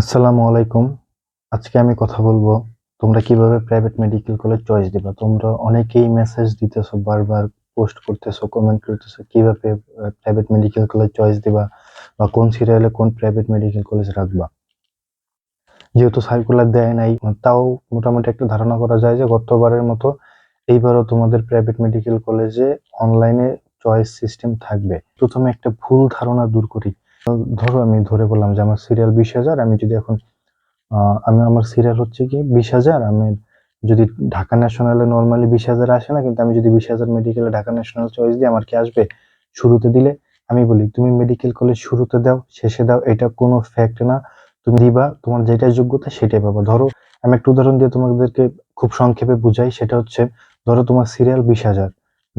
আসসালামু আলাইকুম। আজকে আমি কথা বলব, তোমরা কীভাবে প্রাইভেট মেডিকেল কলেজ চয়েস দিবা? তোমরা অনেকেই মেসেজ দিতেছো, বারবার পোস্ট করতেছো কমেন্ট করতেছো, কীভাবে প্রাইভেট মেডিকেল কলেজ চয়েস দিবা বা কোন সিরিয়ালে কোন প্রাইভেট মেডিকেল কলেজ রাখবা? যেহেতু সার্কুলার দেয় নাই, তাও মোটামুটি একটা ধারণা করা যায় যে গতবারের মতো এইবারও তোমাদের প্রাইভেট মেডিকেল কলেজে অনলাইনে চয়েস সিস্টেম থাকবে। প্রথমে একটা ভুল ধারণা দূর করি। ধরো আমি ধরে বললাম যে আমার সিরিয়াল বিশ হাজার, আমি যদি এখন আমি আমার সিরিয়াল হচ্ছে কি বিশ হাজার, আমি যদি ঢাকা ন্যাশনালে নর্মালি বিশ হাজার আসে না, কিন্তু আমি যদি বিশ হাজার মেডিকেলে ঢাকা ন্যাশনাল চয়েস দিই আমার কি আসবে? শুরুতে দিলে আমি বলি, তুমি মেডিকেল কলেজ শুরুতে দাও, শেষে দাও, এটা কোনো ফ্যাক্ট না। তুমি দিবা, তোমার যেটা যোগ্যতা সেটাই পাবা। ধরো আমি একটা উদাহরণ দিয়ে তোমাদেরকে খুব সংক্ষেপে বুঝাই, সেটা হচ্ছে, ধরো তোমার সিরিয়াল বিশ হাজার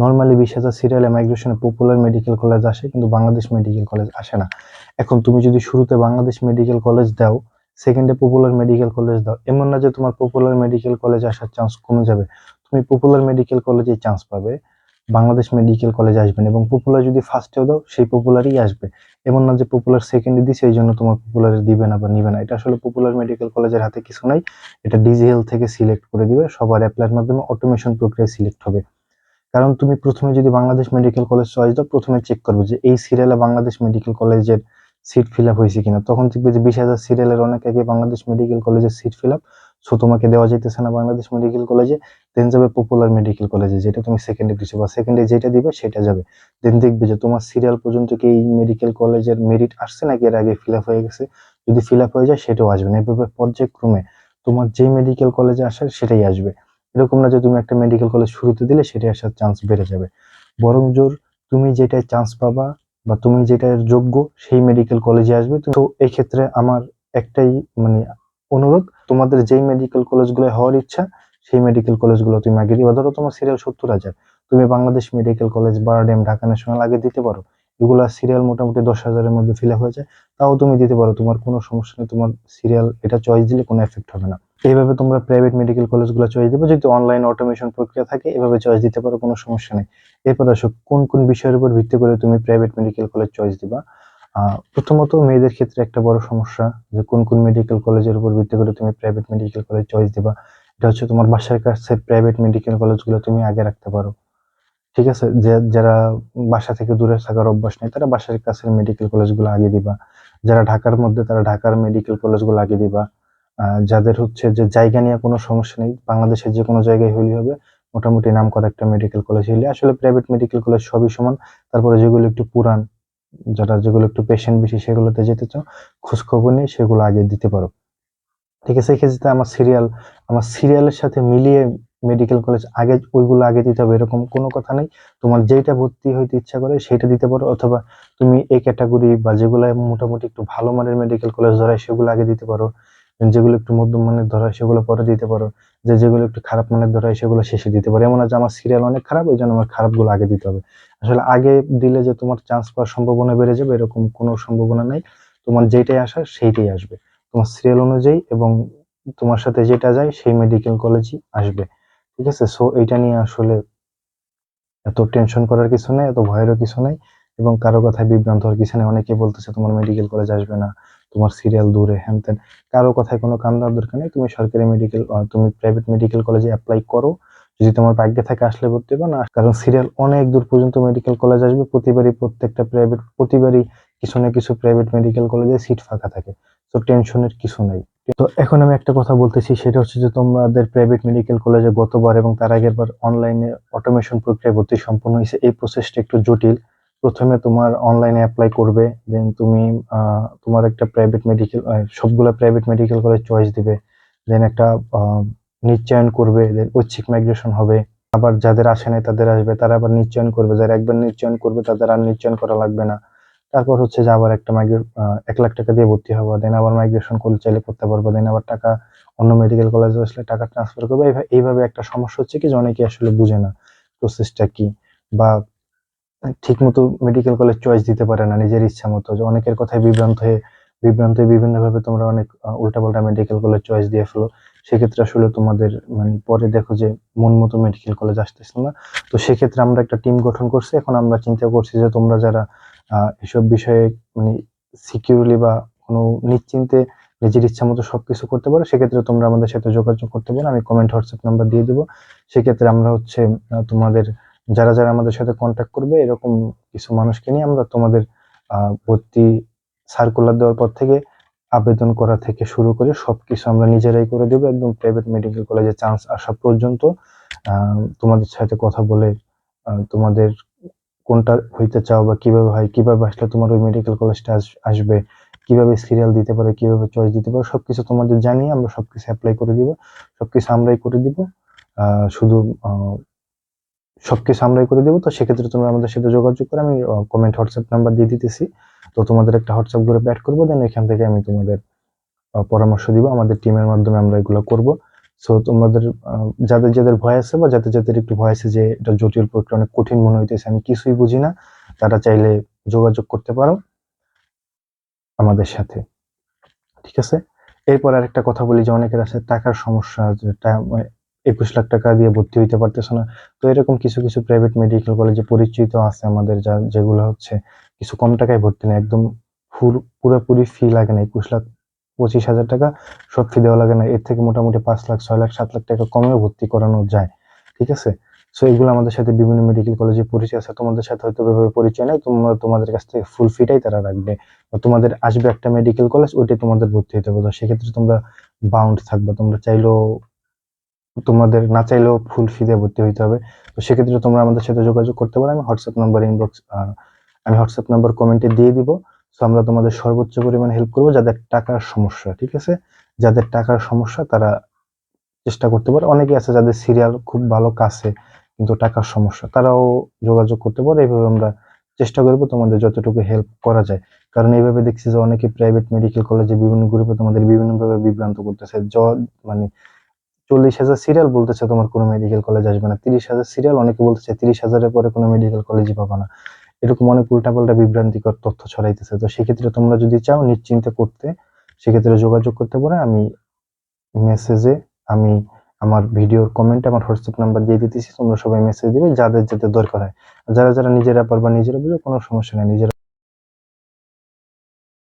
নর্মালি বিশ হাজার সিরিয়ালে মাইগ্রেশনে পপুলার মেডিকেল কলেজ আসে, কিন্তু বাংলাদেশ মেডিকেল কলেজ আসে না। এখন তুমি যদি শুরুতে বাংলাদেশ মেডিকেল কলেজ দাও সেকেন্ডে পপুলার মেডিকেল কলেজ দাও, এমন না যে তোমার পপুলার মেডিকেল কলেজ আসার চান্স কমে যাবে। তুমি পপুলার মেডিকেল কলেজে চান্স পাবে, বাংলাদেশ মেডিকেল কলেজ আসবে না। এবং পপুলার যদি ফার্স্টেও দাও, সেই পপুলারই আসবে। এমন না যে পপুলার সেকেন্ডে দিছে এই জন্য তোমার পপুলারে দিবে না বা নিবে না। এটা আসলে পপুলার মেডিকেল কলেজের হাতে কিছু নাই। এটা ডিজিএল থেকে সিলেক্ট করে দিবে। সবার অ্যাপ্লাইয়ের মাধ্যমে অটোমেশন প্রক্রিয়া সিলেক্ট হবে। কারণ তুমি প্রথমে যদি বাংলাদেশ মেডিকেল কলেজ চয়েস দাও, প্রথমে চেক করবে যে এই সিরিয়ালে বাংলাদেশ মেডিকেল কলেজের সিট ফিল আপ হয়েছে কিনা। তখন দেখবে যে বিশ হাজার সিরিয়ালের অনেক আগে বাংলাদেশ মেডিকেল কলেজের সিট ফিল আপ সো তোমাকে দেওয়া যেতেছে না বাংলাদেশ মেডিকেল কলেজে দেন যাবে পপুলার মেডিকেল কলেজে, যেটা তুমি সেকেন্ডে দিচ্ছ বা সেকেন্ডে যেটা দিবে সেটা যাবে। দেন দেখবে যে তোমার সিরিয়াল পর্যন্ত কি এই মেডিকেল কলেজের মেরিট আসছে নাকি এর আগে ফিল আপ হয়ে গেছে? যদি ফিল আপ হয়ে যায়, সেটাও আসবে না। এভাবে পর্যায়ক্রমে তোমার যে মেডিকেল কলেজে আসে, সেটাই আসবে। এরকম না যে তুমি একটা মেডিকেল কলেজ শুরুতে দিলে সেটাই আসার চান্স বেড়ে যাবে। বরং জোর তুমি যেটায় চান্স পাবা বা তুমি যেটার যোগ্য সেই মেডিকেল কলেজে আসবে। তো এই ক্ষেত্রে আমার একটাই মানে অনুরোধ, তোমাদের যেই মেডিকেল কলেজগুলো হওয়ার ইচ্ছা, সেই মেডিকেল কলেজগুলো তুমি আগে দিবা। ধরো তোমার সিরিয়াল সত্তর হাজার। তুমি Bangladesh medical college BIRDEM, Dhaka national আগে দিতে পারো। এগুলো সিরিয়াল মোটামুটি দশ হাজারের মধ্যে ফিল হয়ে যায়। তাও তুমি দিতে পারো। তোমার কোনো সমস্যা নেই। তোমার সিরিয়াল এটা চয়েস দিলে কোনো এফেক্ট হবে না। এইভাবে তোমরা প্রাইভেট মেডিকেল কলেজগুলো চয়েস দিবে। যেহেতু অনলাইন অটোমেশন প্রক্রিয়া থাকে, এভাবে চয়েস দিতে পারো, কোনো সমস্যা নেই। এরপর আসো, কোন কোন বিষয়ের উপর ভিত্তি করে তুমি প্রাইভেট মেডিকেল কলেজ চয়েস দিবা? প্রথমত মেয়েদের ক্ষেত্রে একটা বড় সমস্যা যে কোন কোন মেডিকেল কলেজের উপর ভিত্তি করে তুমি প্রাইভেট মেডিকেল কলেজ চয়েস দিবা? এটা হচ্ছে তোমার বাসার কাছে প্রাইভেট মেডিকেল কলেজগুলো তুমি আগে রাখতে পারো। ঠিক আছে? যে, যারা বাসা থেকে দূরে থাকার অভ্যাস নেই, তারা বাসার কাছের মেডিকেল কলেজগুলো আগে দিবা। যারা ঢাকার মধ্যে, তারা ঢাকার মেডিকেল কলেজগুলো আগে দিবা। যাদের হচ্ছে যে জায়গা নিয়ে কোনো সমস্যা নেই বাংলাদেশের যে কোনো জায়গায় হইলে হবে। মোটামুটি নাম করা একটা মেডিকেল কলেজ হইলে। আসলে প্রাইভেট মেডিকেল কলেজ সবই সমান। তারপরে যেগুলো একটু পুরান, যারা যেগুলো একটু পেশেন্ট বেশি সেগুলোতে যেতে চাও, খোঁজখবর নিয়ে সেগুলো আগে দিতে পারো। ঠিক আছে এই ক্ষেত্রে আমার সিরিয়াল আমার সিরিয়ালের সাথে মিলিয়ে মেডিকেল কলেজ আগে, ওইগুলো আগে দিতে হবে এরকম কোনো কথা নেই। তোমার যেটা ভর্তি হইতে ইচ্ছা করে সেটা দিতে পারো। অথবা তুমি এই ক্যাটাগরি বা যেগুলো মোটামুটি একটু ভালো মানের মেডিকেল কলেজ ধরায় সেগুলো আগে দিতে পারো। যেগুলো একটু মধ্যম মানের ধরায় সেগুলো পরে দিতে পারো। যে যেগুলো একটু খারাপ মানের ধরায় সেগুলো শেষে দিতে পারো। এমন যে আমার সিরিয়াল অনেক খারাপ, এই জন্য আমার খারাপগুলো আগে দিতে হবে। আসলে আগে দিলে যে তোমার চান্স পাওয়ার সম্ভাবনা বেড়ে যাবে, এরকম কোনো সম্ভাবনা নাই। তোমার যেটাই আসা সেইটাই আসবে। তোমার সিরিয়াল অনুযায়ী এবং তোমার সাথে যেটা যায়, সেই মেডিকেল কলেজই আসবে। ঠিক আছে? সো এইটা নিয়ে আসলে এত টেনশন করার কিছু নেই, এত ভয়েরও কিছু নেই। এবং কারও কথায় বিভ্রান্ত হওয়ার কিছু নেই। অনেকে বলতেছে, তোমার মেডিকেল কলেজ আসবে না। তোমার সিরিয়াল দূরে, হ্যান ত্যান। কারও কথায় কোনো কান দেওয়ার দরকার নেই। তুমি সরকারি মেডিকেল তুমি প্রাইভেট মেডিকেল কলেজে অ্যাপ্লাই করো। যদি তোমার ভাগ্যে থাকে আসলে ভর্তি হবে, না, কারণ সিরিয়াল অনেক দূর পর্যন্ত মেডিকেল কলেজ আসবে। প্রতিবারই প্রত্যেকটা প্রাইভেট প্রতিবারই কিছু না কিছু প্রাইভেট মেডিকেল কলেজে সিট ফাঁকা থাকে। তো টেনশনের কিছু নাই। তো এখন আমি একটা কথা বলতেছি, সেটা হচ্ছে যে তোমাদের প্রাইভেট মেডিকেল কলেজে গতবার এবং তার আগের বার অনলাইনে অটোমেশন প্রক্রিয়া ভর্তি সম্পন্ন হয়েছে। এই প্রসেসটা একটু জটিল। প্রথমে তোমার অনলাইনে অ্যাপ্লাই করবে দেন তুমি তোমার একটা প্রাইভেট মেডিকেল সবগুলা প্রাইভেট মেডিকেল কলেজ চয়েস দিবে দেন একটা নিশ্চয়ন করবে দেন ঐচ্ছিক মাইগ্রেশন হবে। আবার যাদের আসে নাই তাদের আসবে, তারা আবার নিশ্চয়ন করবে। যারা একবার নিশ্চয়ন করবে, তাদের আর নিশ্চয়ন করা লাগবে না। তারপর হচ্ছে যে আবার একটা মাইগ্রে এক লাখ টাকা দিয়ে ভর্তি হব দেন আবার মাইগ্রেশন করলে চাইলে করতে পারব দেন আবার টাকা অন্য মেডিকেল কলেজে আসলে টাকা ট্রান্সফার করবে। এইভা- এইভাবে একটা সমস্যা হচ্ছে কি যে অনেকে আসলে বুঝে না প্রসেসটা কি। বা ঠিক মতো মেডিকেল কলেজ চয়েস দিতে পারে না, নিজের ইচ্ছা মতো। যে অনেকের কথায় বিভ্রান্ত হয়ে বিভ্রান্ত হয়ে বিভিন্নভাবে তোমরা অনেক উল্টাপাল্টা মেডিকেল কলেজ চয়েস দিয়ে ফেলো। সেক্ষেত্রে আসলে তোমাদের মানে পরে দেখো যে মন মতো মেডিকেল কলেজ আসতেছে না। তো সেক্ষেত্রে আমরা একটা টিম গঠন করছি। এখন আমরা চিন্তা করছি যে তোমরা যারা এসব বিষয়ে মানে সিকিউরলি বা কোনো নিশ্চিন্তে নিজের ইচ্ছা মতো সবকিছু করতে পারো, সেক্ষেত্রে তোমরা আমাদের সাথে যোগাযোগ করতে পারো। আমি কমেন্ট হোয়াটসঅ্যাপ নাম্বার দিয়ে দেবো। সেক্ষেত্রে আমরা হচ্ছে তোমাদের যারা যারা আমাদের সাথে কন্ট্যাক্ট করবে, এরকম কিছু মানুষকে নিয়ে আমরা তোমাদের ভর্তি সার্কুলার দেওয়ার পর থেকে আবেদন করা থেকে শুরু করে সব কিছু আমরা নিজেরাই করে দেবো। একদম প্রাইভেট মেডিকেল কলেজে চান্স আসা পর্যন্ত তোমাদের সাথে কথা বলে তোমাদের কোনটা হইতে চাও বা কীভাবে হয়, কীভাবে আসলে তোমার ওই মেডিকেল কলেজটা আসবে, কীভাবে সিরিয়াল দিতে পারে, কীভাবে চয়েস দিতে পারে, সবকিছু তোমাদের জানিয়ে আমরা সবকিছু অ্যাপ্লাই করে দিব। সবকিছু আমরাই করে দিব। শুধু আহ, সবকিছু আমরাই করে দেবো তো সেক্ষেত্রে তোমরা আমাদের সাথে যোগাযোগ করে। আমি কমেন্ট হোয়াটসঅ্যাপ নাম্বার দিয়ে দিতেছি। তো তোমাদের একটা হোয়াটসঅ্যাপ গ্রুপ অ্যাড করব দেন এখান থেকে আমি তোমাদের পরামর্শ দিব। আমাদের টিমের মাধ্যমে আমরা এগুলো করব। সো তোমাদের যাদের যাদের ভয় আছে বা যাদের যাদের একটু ভয় আছে যে এটা জটিল প্রক্রিয়া অনেক কঠিন মনে হইতেছে আমি কিছুই বুঝি না। তারা চাইলে যোগাযোগ করতে পারো আমাদের সাথে। ঠিক আছে? এরপর আরেকটা কথা বলি যে অনেকের আছে টাকার সমস্যা একুশ লাখ টাকা দিয়ে ভর্তি হইতে পারতেছে না। তো এরকম কিছু কিছু প্রাইভেট মেডিকেল কলেজে পরিচিত আছে আমাদের যা, যেগুলো হচ্ছে কিছু কম টাকায় ভর্তি না একদম ফুল পুরোপুরি ফি লাগে না। একুশ লাখ পঁচিশ হাজার টাকা সব ফি দেওয়া লাগে না। এর থেকে মোটামুটি পাঁচ লাখ, ছয় লাখ, সাত লাখ টাকা কমেও ভর্তি করানো যায়। ঠিক আছে? সো এগুলো আমাদের সাথে বিভিন্ন মেডিকেল কলেজে পরিচয় আছে। তোমাদের সাথে হয়তো এভাবে পরিচয় নেই। তোমরা, তোমাদের কাছ থেকে ফুল ফিটাই তারা রাখবে। বা তোমাদের আসবে একটা মেডিকেল কলেজ ওইটাই তোমাদের ভর্তি হতে হবে। তো সেক্ষেত্রে তোমরা বাউন্ড থাকবে। তোমরা চাইলেও তোমাদের না চাইলেও ফুল ফি দিয়ে ভর্তি হইতে হবে। তো সেক্ষেত্রে তোমরা আমাদের সাথে যোগাযোগ করতে পারো। আমি হোয়াটসঅ্যাপ নাম্বার ইনবক্স আমি হোয়াটসঅ্যাপ নাম্বার কমেন্টে দিয়ে দিব। সো আমরা তোমাদের সর্বোচ্চ পরিমাণে হেল্প করব যাদের টাকার সমস্যা, ঠিক আছে? যাদের টাকার সমস্যা, তারা চেষ্টা করতে পারে। অনেকে আছে যাদের সিরিয়াল খুব ভালো কাছে, কিন্তু টাকার সমস্যা, তারাও যোগাযোগ করতে পারে। এইভাবে আমরা চেষ্টা করব তোমাদের যতটুকু হেল্প করা যায়। কারণ এইভাবে দেখছি যে অনেকে প্রাইভেট মেডিকেল কলেজে বিভিন্ন গ্রুপে তোমাদের বিভিন্নভাবে বিভ্রান্ত করতেছে। জ মানে চল্লিশ হাজার সিরিয়াল বলতেছে তোমার কোনো মেডিকেল কলেজ আসবে না। তিরিশ হাজার সিরিয়াল অনেকে বলতেছে তিরিশ হাজারের পরে কোনো মেডিকেল কলেজই পাবা না। এরকম অনেক উল্টাপাল্টা বিভ্রান্তিকর তথ্য ছড়াইতেছে। তো সেক্ষেত্রে তোমরা যদি চাও নিশ্চিন্তে করতে, সেক্ষেত্রে যোগাযোগ করতে পারে। আমি মেসেজে আমি আমার ভিডিওর কমেন্টে আমার হোয়াটসঅ্যাপ নাম্বার দিয়ে দিতেছি। তোমরা সবাই মেসেজ দিবে, যাদের যাদের দরকার হয়। যারা যারা নিজেরা পারবা, নিজেরা বুঝো, কোনো সমস্যা নেই। নিজেরা